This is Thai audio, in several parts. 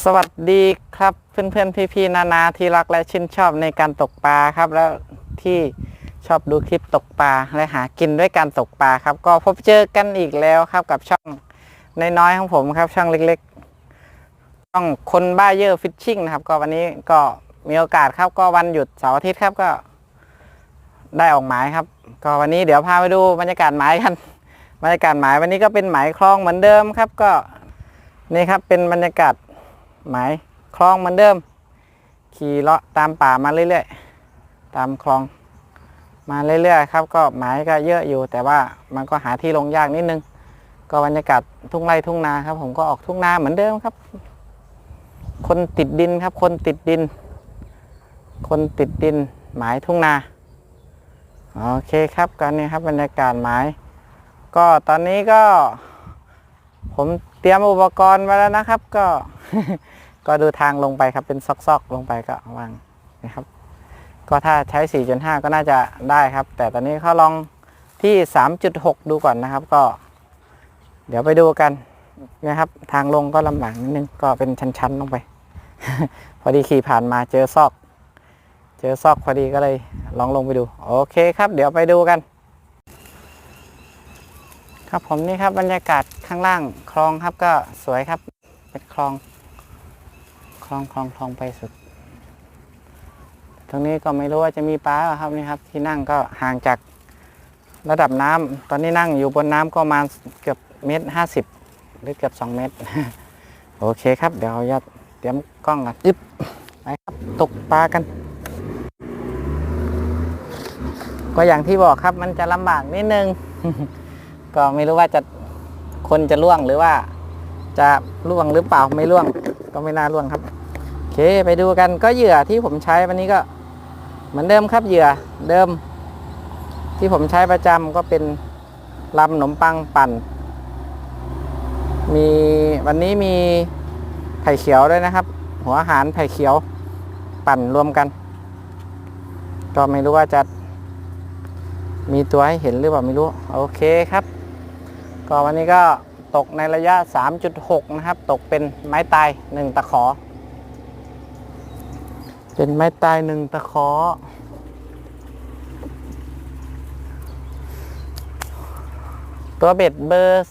สวัสดีครับเพื่อนๆพี่ๆนานาที่รักและชื่นชอบในการตกปลาครับ แล้วที่ชอบดูคลิปตกปลาและหากินด้วยการตกปลาครับ ก็พบเจอกันอีกแล้วครับกับช่องน้อยๆของผมครับ ช่องเล็กๆช่องคนบ้าเยอะฟิชชิ่งนะครับ ก็วันนี้ก็มีโอกาสครับ ก็วันหยุดเสาร์อาทิตย์ครับก็ได้ออกหมายครับ ก็วันนี้เดี๋ยวพาไปดูบรรยากาศหมายกันบรรยากาศหมายวันนี้ก็เป็นหมายคลองเหมือนเดิมครับ ก็นี่ครับเป็นบรรยากาศ หมายคลองเหมือนเดิม ขี่เลาะตามป่ามาเรื่อยๆ ตามคลองมาเรื่อยๆครับ ก็หมายก็เยอะอยู่ แต่ว่ามันก็หาที่ลงยากนิดนึง ก็บรรยากาศทุ่งไร่ทุ่งนาครับ ผมก็ออกทุ่งนาเหมือนเดิมครับ คนติดดินครับ คนติดดิน คนติดดิน หมายทุ่งนาโอเคครับกันนี้ครับบรรยากาศหมาย ก็ตอนนี้ก็ ผมเตรียมอุปกรณ์ไว้แล้วนะครับ ก็ ก็ดูทางลงไปครับเป็นซอกๆลงไปก็วางนะครับ ก็ถ้าใช้ 4.5 ก็น่าจะได้ครับ แต่ตอนนี้เขาลองที่ 3.6 ดูก่อนนะครับ ก็ เดี๋ยวไปดูกันนะครับ ทางลงก็ลำบากนิดนึงก็เป็นชั้นๆลงไป พอดีขี่ผ่านมาเจอซอก เจอซอกพอดีก็เลยลองลงไปดู โอเคครับ เดี๋ยวไปดูกันครับผมนี่ครับบรรยากาศข้างล่างคลองครับก็สวยครับเป็นคลอง คลองคลองคลองไปสุด ตรงนี้ก็ไม่รู้ว่าจะมีปลาครับนี่ครับ ที่นั่งก็ห่างจากระดับน้ำตอนนี้นั่งอยู่บนน้ำก็ประมาณเกือบเมตรห้าสิบหรือเกือบสองเมตร โอเคครับ เดี๋ยวจะเตรียมกล้องกันยึบไปครับตกปลากัน ก็อย่างที่บอกครับมันจะลำบากนิดนึง ก็ไม่รู้ว่าจะคนจะล่วงหรือว่าจะล่วงหรือเปล่าไม่ล่วง ก็ไม่น่าล่วงครับโอเคไปดูกันก็เหยื่อที่ผมใช้วันนี้ก็ เหมือนเดิมครับเหยื่อเดิม ที่ผมใช้ประจำก็เป็นลำขนมปังปั่น มีวันนี้มีไผ่เขียวด้วยนะครับ หัวอาหารไผ่เขียวปั่นรวมกัน ก็ไม่รู้ว่าจะมีตัวให้เห็นหรือเปล่าไม่รู้ โอเคครับ ก็วันนี้ก็ ตกในระยะ 3.6 นะครับ ตกเป็นไม้ตาย 1 ตะขอ เป็นไม้ตาย 1 ตะขอ ตัวเบ็ดเบอร์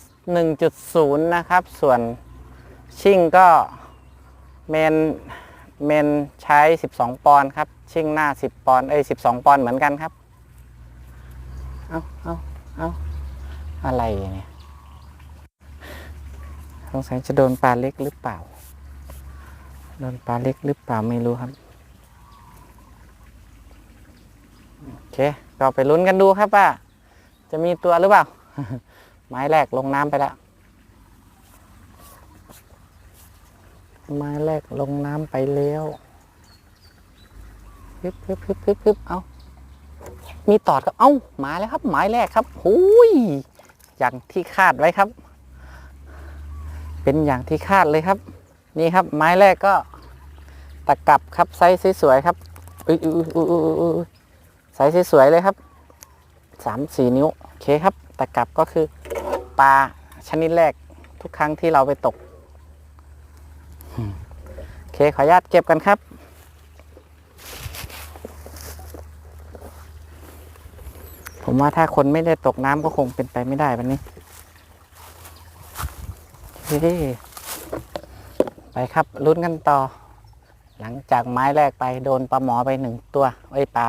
1.0 นะครับ ส่วนชิ่งก็เมนเมนใช้ 12 ปอนด์ครับ ชิ่งหน้า 10 ปอนด์เอ้ย 12 ปอนด์เหมือนกันครับ เอาเอาเอาอะไรเนี่ย สงสัยจะโดนปลาเล็กหรือเปล่า โดนปลาเล็กหรือเปล่าไม่รู้ครับ โอเค ก็ไปลุ้นกันดูครับว่าจะมีตัวหรือเปล่า ไม้แรกลงน้ำไปแล้ว ไม้แรกลงน้ำไปแล้วพึบพึบพึบพึบพึบเอามีตอดครับ เอ้า มาแล้วครับ หมายแรกครับ หูย อย่างที่คาดไว้ครับ เป็นอย่างที่คาดเลยครับ นี่ครับไม้แรกก็ตะกับครับไซส์สวยๆครับอุ้ยอุ้ยอุ้ยอุ้ยอุ้ยไซส์สวยๆเลยครับสามสี่นิ้วโอเคครับตะกับก็คือปลาชนิดแรกทุกครั้งที่เราไปตกโอเคขออนุญาตเก็บกันครับผมว่าถ้าคนไม่ได้ตกน้ำก็คงเป็นไปไม่ได้วันนี้ ไปครับลุ้นกันต่อ หลังจากไม้แรกไปโดนปลาหมอไปหนึ่งตัวไอ้ปลา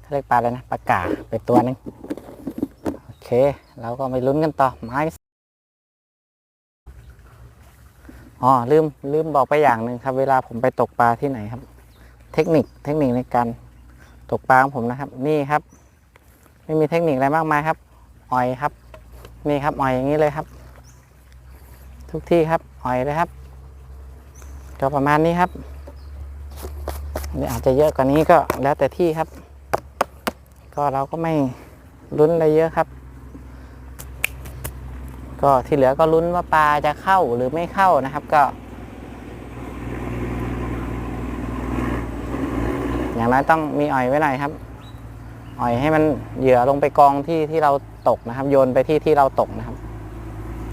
เขาเรียกปลาอะไรนะปลากาไปตัวหนึงโอเคเราก็ไปลุ้นกันต่อไม้อ๋อลืมลืมบอกไปอย่างหนึ่งครับ เวลาผมไปตกปลาที่ไหนครับ เทคนิคเทคนิคในการตกปลาของผมนะครับ นี่ครับ ไม่มีเทคนิคอะไรมากมายครับอ่อยครับ นี่ครับอ่อยอย่างนี้เลยครับ ทุกที่ครับอ่อยเลยครับ ก็ประมาณนี้ครับอาจจะเยอะกว่านี้ก็แล้วแต่ที่ครับ ก็เราก็ไม่ลุ้นอะไรเยอะครับ ก็ที่เหลือก็ลุ้นว่าปลาจะเข้าหรือไม่เข้านะครับก็ อย่างน้อยต้องมีอ่อยไว้หน่อยครับ อ่อยให้มันเหยื่อลงไปกองที่ที่เราตกนะครับ โยนไปที่ที่เราตกนะครับ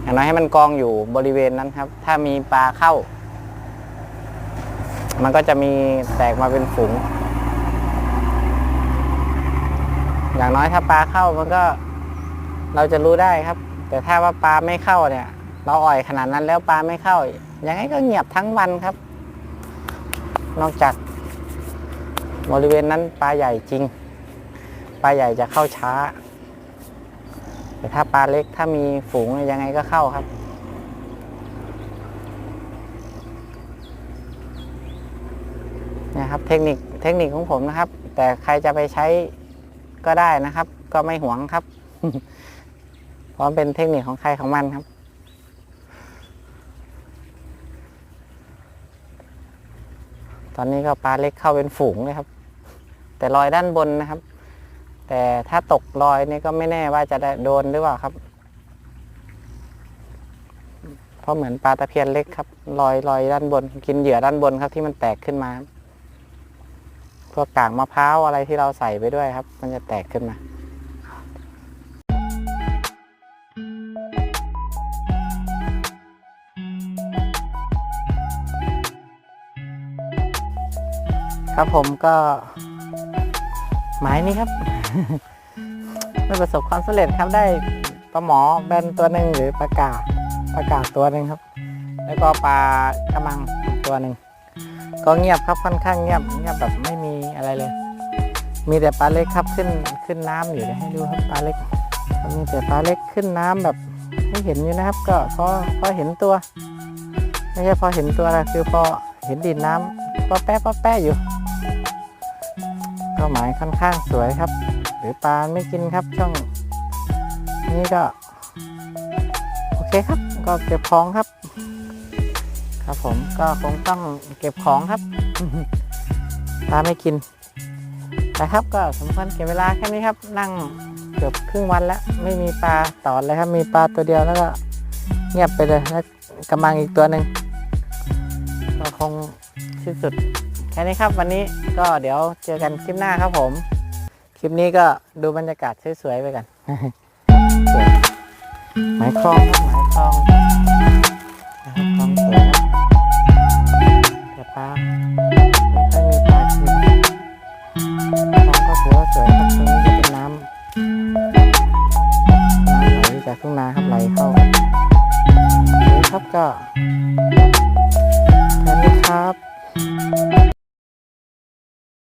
อย่างน้อยให้มันกองอยู่บริเวณนั้นครับ ถ้ามีปลาเข้า มันก็จะมีแตกมาเป็นฝูง อย่างน้อยถ้าปลาเข้ามันก็ เราจะรู้ได้ครับ แต่ถ้าว่าปลาไม่เข้าเนี่ย เราอ่อยขนาดนั้นแล้วปลาไม่เข้า ยังไงก็เงียบทั้งวันครับ นอกจากบริเวณนั้นปลาใหญ่จริง ปลาใหญ่จะเข้าช้า แต่ถ้าปลาเล็กถ้ามีฝูงยังไงก็เข้าครับนี่ยครับเทคนิคเทคนิคของผมนะครับ แต่ใครจะไปใช้ก็ได้นะครับ ก็ไม่หวงครับเพราะมันเป็นเทคนิคของใครของมันครับตอนนี้ก็ปลาเล็กเข้าเป็นฝูงเลยครับ แต่ลอยด้านบนนะครับ แต่ถ้าตกลอยนี่ก็ไม่แน่ว่าจะได้โดนหรือเปล่าครับ เพราะเหมือนปลาตะเพียนเล็กครับลอยลอยด้านบน กินเหยื่อด้านบนครับที่มันแตกขึ้นมา พวกกากมะพร้าวอะไรที่เราใส่ไปด้วยครับ มันจะแตกขึ้นมาครับผมก็ หมายนี้ครับ ไม่ประสบความสำเร็จครับได้ปลาหมอแบนตัวหนึ่งหรือปลากาปลากาตัวหนึ่งครับ แล้วก็ปลากระมังตัวหนึ่งก็เงียบครับค่อนข้างเงียบเงียบแบบไม่มีอะไรเลย มีแต่ปลาเล็กครับขึ้นขึ้นน้ำอยู่เดี๋ยวให้ดูครับปลาเล็กมีแต่ปลาเล็กขึ้นน้ำแบบให้เห็นอยู่นะครับ ก็พอพอเห็นตัวไม่ใช่พอเห็นตัวนะคือพอเห็นดินน้ำก็แป๊ะก็แป๊ะอยู่ ก็หมายค่อนข้างสวยครับ หรือปลาไม่กินครับช่องนี้ก็ โอเคครับ ก็เก็บของครับ ครับผมก็คงต้องเก็บของครับปลาไม่กินแต่ครับก็สมควรเก็บเวลาแค่นี้ครับ นั่งเกือบครึ่งวันแล้ว ไม่มีปลาตอดเลยครับ มีปลาตัวเดียวแล้วก็เงียบไปเลยแล้วกระมังอีกตัวหนึ่งก็คงที่สุด แค่นี้ครับวันนี้ก็เดี๋ยวเจอกันคลิปหน้าครับผม คลิปนี้ก็ดูบรรยากาศสวยๆไปกันหมายคลองครับหมายคลองนะครับคลองสวยนะแต่ปลาไม่ค่อยมีปลา